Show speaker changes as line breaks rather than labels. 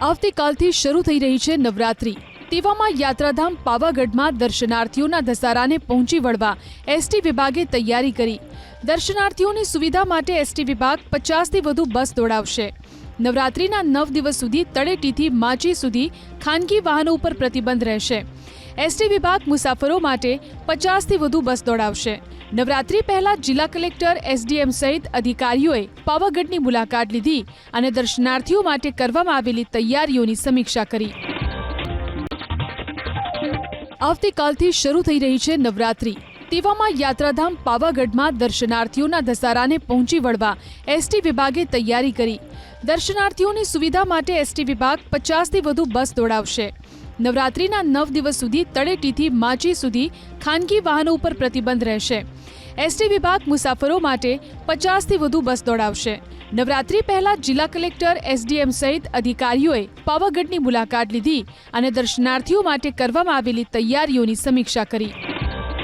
આવતીકાલથી શરૂ થઈ રહી છે નવરાત્રી. તેવામાં યાત્રાધામ પાવાગઢમાં દર્શનાર્થીઓના ધસારાને પહોંચી વળવા એસટી વિભાગે તૈયારી કરી. દર્શનાર્થીઓની સુવિધા માટે એસટી વિભાગ પચાસથી વધુ બસ દોડાવશે. નવરાત્રીના નવ દિવસ સુધી તળેટીથી માચી સુધી ખાનગી વાહનો ઉપર પ્રતિબંધ રહેશે. એસટી વિભાગ મુસાફરો માટે પચાસથી વધુ બસ દોડાવશે. નવરાત્રી પહેલા જિલ્લા કલેક્ટર એસડીએમ સહિત અધિકારીઓએ પાવાગઢની મુલાકાત લીધી અને દર્શનાર્થીઓ માટે કરવામાં આવેલી તૈયારીઓની સમીક્ષા કરી. આવતીકાલથી શરૂ થઈ રહી છે નવરાત્રી. તેવામાં યાત્રાધામ પાવાગઢમાં દર્શનાર્થીઓના ધસારાને પહોંચી વળવા એસટી વિભાગે તૈયારી કરી. દર્શનાર્થીઓની સુવિધા માટે એસટી વિભાગ પચાસથી વધુ બસ દોડાવશે. નવરાત્રીના નવ દિવસ સુધી તળેટીથી માચી સુધી ખાનગી વાહનો ઉપર પ્રતિબંધ રહેશે. એસટી વિભાગ મુસાફરો માટે પચાસથી વધુ બસ દોડાવશે. નવરાત્રી પહેલા જિલ્લા કલેક્ટર એસડીએમ સહિત અધિકારીઓએ પાવાગઢની મુલાકાત લીધી અને દર્શનાર્થીઓ માટે કરવામાં આવેલી તૈયારીઓની સમીક્ષા કરી.